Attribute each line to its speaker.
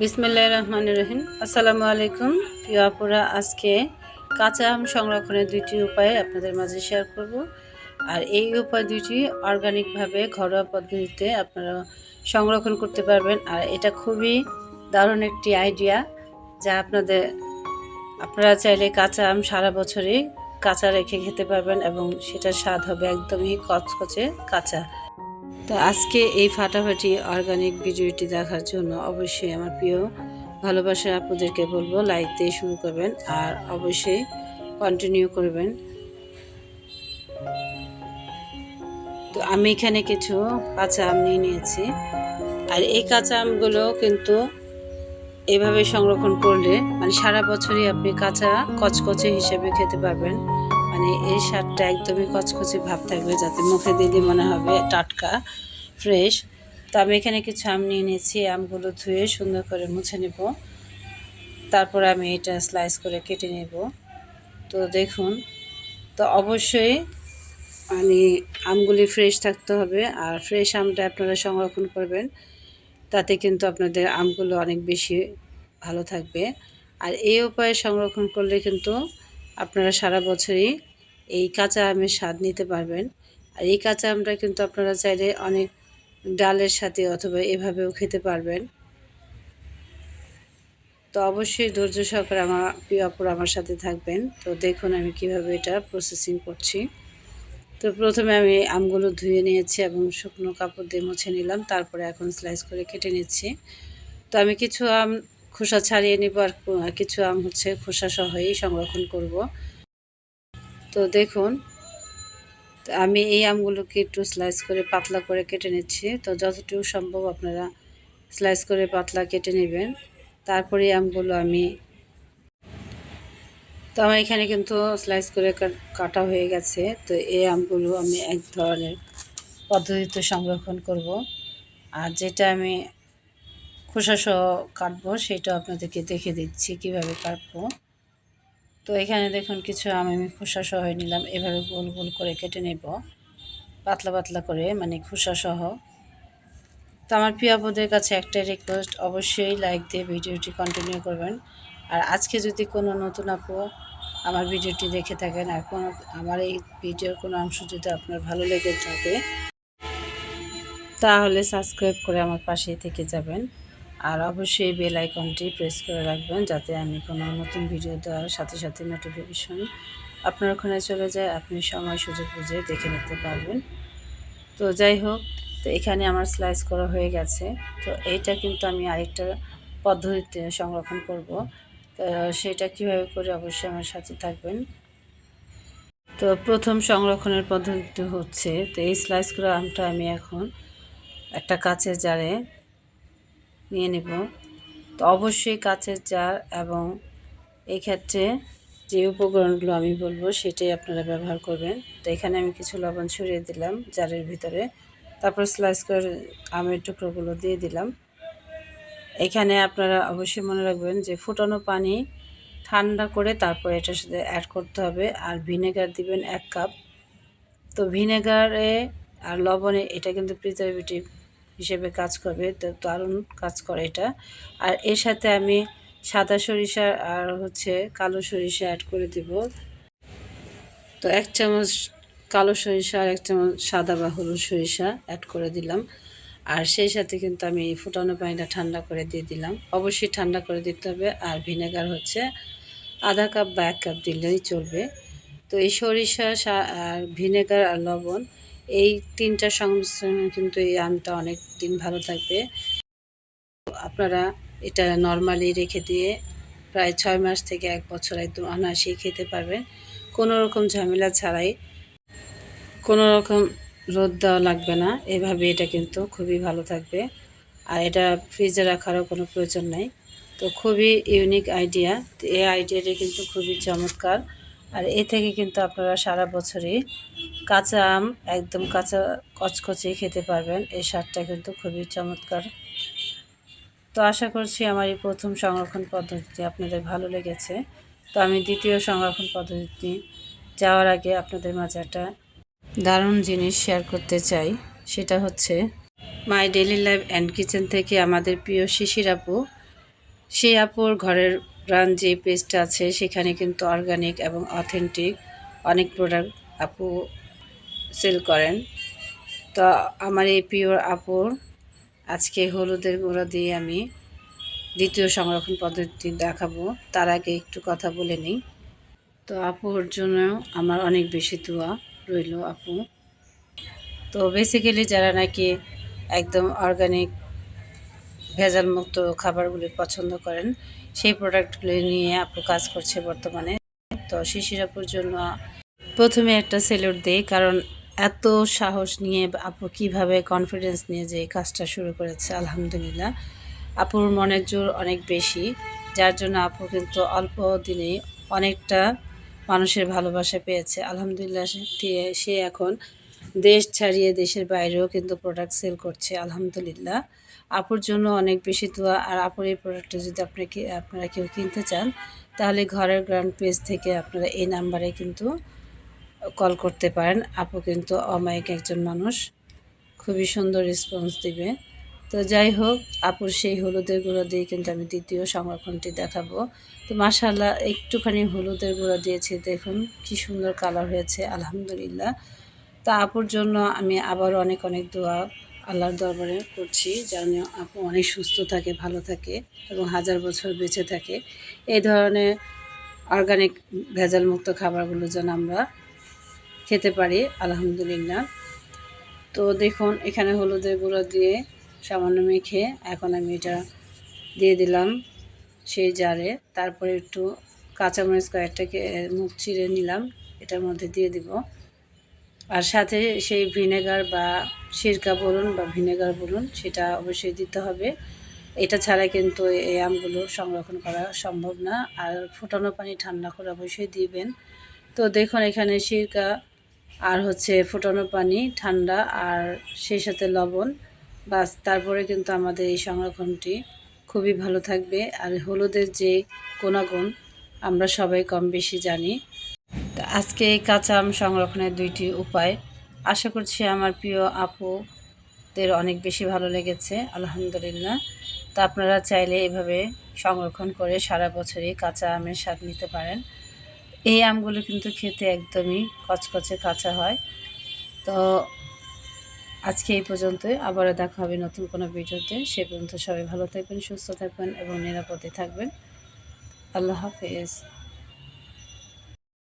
Speaker 1: বিসমিল্লাহ রহমান রহিম। আসসালামু আলাইকুম প্রিয় আপুরা, আজকে কাঁচা আম সংরক্ষণের দুইটি উপায় আপনাদের মাঝে শেয়ার করব। আর এই উপায় দুইটি অর্গানিকভাবে ঘরোয়া পদ্ধতিতে আপনারা সংরক্ষণ করতে পারবেন। আর এটা খুবই দারুণ একটি আইডিয়া যা আপনাদের, আপনারা চাইলে কাঁচা আম সারা বছরই কাঁচা রেখে খেতে পারবেন এবং সেটার স্বাদ হবে একদমই কচকচে কাঁচা। তো আজকে এই ফাটাফাটি অর্গানিক ভিডিওটি দেখার জন্য অবশ্যই আমার প্রিয় ভালোবাসার আপুদেরকে বলব লাইক দিয়ে শুরু করবেন আর অবশ্যই কন্টিনিউ করবেন। তো আমি এখানে কিছু কাঁচা আম নিয়ে নিয়েছি। আর এই কাঁচা আমগুলো কিন্তু এভাবে সংরক্ষণ করলে মানে সারা বছরই আপনি কাঁচা কচকচে হিসেবে খেতে পারবেন। মানে এই স্বাদটা একদমই কচকচি ভাব থাকবে যাতে মুখে দিলে মনে হবে টাটকা ফ্রেশ তো আমি এখানে কিছু আম নিয়ে নিয়েছি আমগুলো ধুয়ে সুন্দর করে মুছে নেব। তারপর আমি এটা স্লাইস করে কেটে নেব। তো দেখুন, তো অবশ্যই মানে আমগুলি ফ্রেশ থাকতে হবে। আর ফ্রেশ আমটা আপনারা সংরক্ষণ করবেন, তাতে কিন্তু আপনাদের আমগুলো অনেক বেশি ভালো থাকবে। আর এই উপায়ে সংরক্ষণ করলে কিন্তু আপনারা সারা বছরই এই কাঁচা আমের স্বাদ নিতে পারবেন। আর এই কাঁচা আমটা কিন্তু আপনারা চাইলে অনেক ডালের সাথে অথবা এভাবেও খেতে পারবেন। তো অবশ্যই ধৈর্য সহকারে আমার প্রিয় অপর আমার সাথে থাকবেন। তো দেখুন আমি কীভাবে এটা প্রসেসিং করছি। তো প্রথমে আমি আমগুলো ধুয়ে নিয়েছি এবং শুকনো কাপড় দিয়ে মুছে নিলাম। তারপরে এখন স্লাইস করে কেটে নিচ্ছি। তো আমি কিছু আম খোসা ছাড়িয়ে নিব আর কিছু আম হচ্ছে, খোসা সহই সংরক্ষণ করব। তো দেখুন, আমি এই আমগুলোকে একটু স্লাইস করে পাতলা করে কেটে নিচ্ছি। তো যতটুকু সম্ভব আপনারা স্লাইস করে পাতলা কেটে নেবেন। তারপরে আমগুলো আমি, তো আমার এখানে কিন্তু স্লাইস করে কাটা হয়ে গেছে। তো এই আমগুলো আমি এক ধরনের পদ্ধতিতে সংরক্ষণ করব। আর যেটা আমি খোসাসহ কাটবো সেটা আপনাদেরকে দেখে দিচ্ছি কীভাবে কাটবো। তো এখানে দেখুন কিছু আম, আমি খোসা সহ নিলাম, এভাবে গোল গোল করে কেটে নেব, পাতলা পাতলা করে মানে খোসা সহ তো আমার প্রিয়াপদের কাছে একটাই রিকোয়েস্ট অবশ্যই লাইক দিয়ে ভিডিওটি কন্টিনিউ করবেন। আর আজকে যদি কোনো নতুন আপু আমার ভিডিওটি দেখে থাকেন, আর কোনো, আমার এই ভিডিওর কোনো অংশ যদি আপনার ভালো লেগে থাকে, তাহলে সাবস্ক্রাইব করে আমার পাশেই থেকে যাবেন। আর অবশ্যই বেল আইকনটি প্রেস করে রাখবেন যাতে আমি কোনো নতুন ভিডিও দেওয়ার সাথে সাথে নোটিফিকেশন আপনার ওখানে চলে যায়, আপনি সময় সুযোগ বুঝে দেখে নিতে পারবেন। তো যাই হোক, তো এখানে আমার স্লাইস করা হয়ে গেছে। তো এইটা কিন্তু আমি আরেকটা পদ্ধতিতে সংরক্ষণ করব। তো সেটা কীভাবে করে অবশ্যই আমার সাথে থাকবেন। তো প্রথম সংরক্ষণের পদ্ধতি হচ্ছে, তো এই স্লাইস করা আমটা আমি এখন একটা কাচের জারে নিয়ে নেব। তো অবশ্যই কাচের জার এবং এই ক্ষেত্রে যে উপকরণগুলো আমি বলব সেটাই আপনারা ব্যবহার করবেন। তো এখানে আমি কিছু লবণ ছড়িয়ে দিলাম জারের ভিতরে। তারপর স্লাইস করে আমের টুকরোগুলো দিয়ে দিলাম। এখানে আপনারা অবশ্যই মনে রাখবেন যে ফুটানো পানি ঠান্ডা করে তারপর এটার সাথে অ্যাড করতে হবে আর ভিনেগার দিবেন এক কাপ তো ভিনেগারে আর লবণে এটা কিন্তু প্রিজারভেটিভ হিসেবে কাজ করবে, তো দারুণ কাজ করে এটা। আর এর সাথে আমি সাদা সরিষা আর হচ্ছে কালো সরিষা অ্যাড করে দিব। তো এক চামচ কালো সরিষা আর এক চামচ সাদা বা হলুদ সরিষা অ্যাড করে দিলাম। আর সেই সাথে কিন্তু আমি ফুটানো পানিটা ঠান্ডা করে দিয়ে দিলাম। অবশ্যই ঠান্ডা করে দিতে হবে আর ভিনেগার হচ্ছে আধা কাপ বা এক কাপ দিলেই চলবে। তো এই সরিষা আর ভিনেগার আর লবণ এই তিনটা সংমিশ্রণ কিন্তু এই আমটা অনেক দিন ভালো থাকবে। আপনারা এটা নর্মালি রেখে দিয়ে প্রায় ছয় মাস থেকে এক বছর একদম অনায়াসেই খেতে পারবেন। কোনো রকম ঝামেলা ছাড়াই, কোনো রকম রোদ দেওয়া লাগবে না। এভাবে এটা কিন্তু খুবই ভালো থাকবে। আর এটা ফ্রিজে রাখারও কোনো প্রয়োজন নেই। তো খুবই ইউনিক আইডিয়া এই আইডিয়াটি কিন্তু খুবই চমৎকার। আর এ থেকে কিন্তু আপনারা সারা বছরই কাঁচা আম, একদম কাঁচা কচকচে খেতে পারবেন। এই স্বাদটা কিন্তু খুবই চমৎকার। তো আশা করছি আমার এই প্রথম সংরক্ষণ পদ্ধতিটি আপনাদের ভালো লেগেছে। তো আমি দ্বিতীয় সংরক্ষণ পদ্ধতি যাওয়ার আগে আপনাদের মাঝে একটা দারুণ জিনিস শেয়ার করতে চাই। সেটা হচ্ছে my daily life and kitchen থেকে আমাদের প্রিয় শিশির আপু। সেই আপুর ঘরের ব্রান্ড যে পেজটা আছে, সেখানে কিন্তু অর্গানিক এবং অথেন্টিক অনেক প্রোডাক্ট আপু সেল করেন। তো আমার এই পিওর আপুর আজকে হলুদের গুঁড়া দিয়ে আমি দ্বিতীয় সংরক্ষণ পদ্ধতি দেখাবো। তার আগে একটু কথা বলে নিই। তো আপুর জন্য আমার অনেক বেশি দোয়া রইল আপু। তো বেসিক্যালি যারা নাকি একদম অর্গানিক ভেজালমুক্ত খাবারগুলি পছন্দ করেন সেই প্রোডাক্টগুলি নিয়ে আপু কাজ করছে বর্তমানে। তো শিশির আপুর জন্য প্রথমে একটা সেলুট দিই, কারণ এত সাহস নিয়ে আপু কীভাবে কনফিডেন্স নিয়ে যে কাজটা শুরু করেছে, আলহামদুলিল্লাহ। আপুর মনের জোর অনেক বেশি, যার জন্য আপু কিন্তু অল্প দিনেই অনেকটা মানুষের ভালোবাসা পেয়েছে। আলহামদুলিল্লাহ, সে এখন দেশ ছাড়িয়ে দেশের বাইরেও কিন্তু প্রোডাক্ট সেল করছে, আলহামদুলিল্লাহ। আপুর জন্য অনেক বেশি দোয়া আর আপুর এই প্রোডাক্টটা যদি আপনাকে, আপনারা কেউ কিনতে চান, তাহলে ঘরের গ্রান্ড পেজ থেকে আপনারা এই নাম্বারে কিন্তু কল করতে পারেন। আপু কিন্তু অমায়িক একজন মানুষ, খুবই সুন্দর রেসপন্স দিবে। তো যাই হোক, আপুর সেই হলুদের গুঁড়ো দিয়ে কিন্তু আমি দ্বিতীয় সংরক্ষণটি দেখাবো। তো মাশাল্লাহ একটুখানি হলুদের গুঁড়ো দিয়েছি, দেখুন কি সুন্দর কালার হয়েছে, আলহামদুলিল্লাহ। তা আপুর জন্য আমি আবার অনেক অনেক দোয়া আল্লাহর দরবারে করছি, যেন আপু অনেক সুস্থ থাকে, ভালো থাকে এবং হাজার বছর বেঁচে থাকে। এই ধরনের অর্গানিক ভেজালমুক্ত খাবারগুলো যেন আমরা খেতে পারি, আলহামদুলিল্লাহ। তো দেখুন, এখানে হলুদের গুঁড়ো দিয়ে সামান্য মেখে এখন আমি এটা দিয়ে দিলাম সেই জারে। তারপরে একটু কাঁচামরিচ কয়েকটাকে মুখ চিড়ে নিলাম, এটার মধ্যে দিয়ে দিব। আর সাথে সেই ভিনেগার বা সিরকা বলুন বা ভিনেগার বলুন, সেটা অবশ্যই দিতে হবে। এটা ছাড়া কিন্তু এই আমগুলো সংরক্ষণ করা সম্ভব না। আর ফুটানো পানি ঠান্ডা করে অবশ্যই দিবেন। তো দেখুন, এখানে সিরকা আর হচ্ছে ফুটানো পানি ঠান্ডা আর সেই সাথে লবণ, বাস তারপরে কিন্তু আমাদের এই সংরক্ষণটি খুবই ভালো থাকবে। আর হলুদের যে গুণাগুণ, আমরা সবাই কম বেশি জানি। আজকে এই কাঁচা আম সংরক্ষণের দুইটি উপায়। আশা করছি আমার প্রিয় আপুদের অনেক বেশি ভালো লেগেছে, আলহামদুলিল্লাহ। তা আপনারা চাইলে এভাবে সংরক্ষণ করে সারা বছরই কাঁচা আমের স্বাদ নিতে পারেন। এই আমগুলো কিন্তু খেতে একদমই কচকচে কাঁচা হয়। তো আজকে এই পর্যন্তই। আবারও দেখা হবে নতুন কোনো ভিডিওতে। সে পর্যন্ত সবাই ভালো থাকবেন, সুস্থ থাকবেন এবং নিরাপদে থাকবেন। আল্লাহ হাফেজ।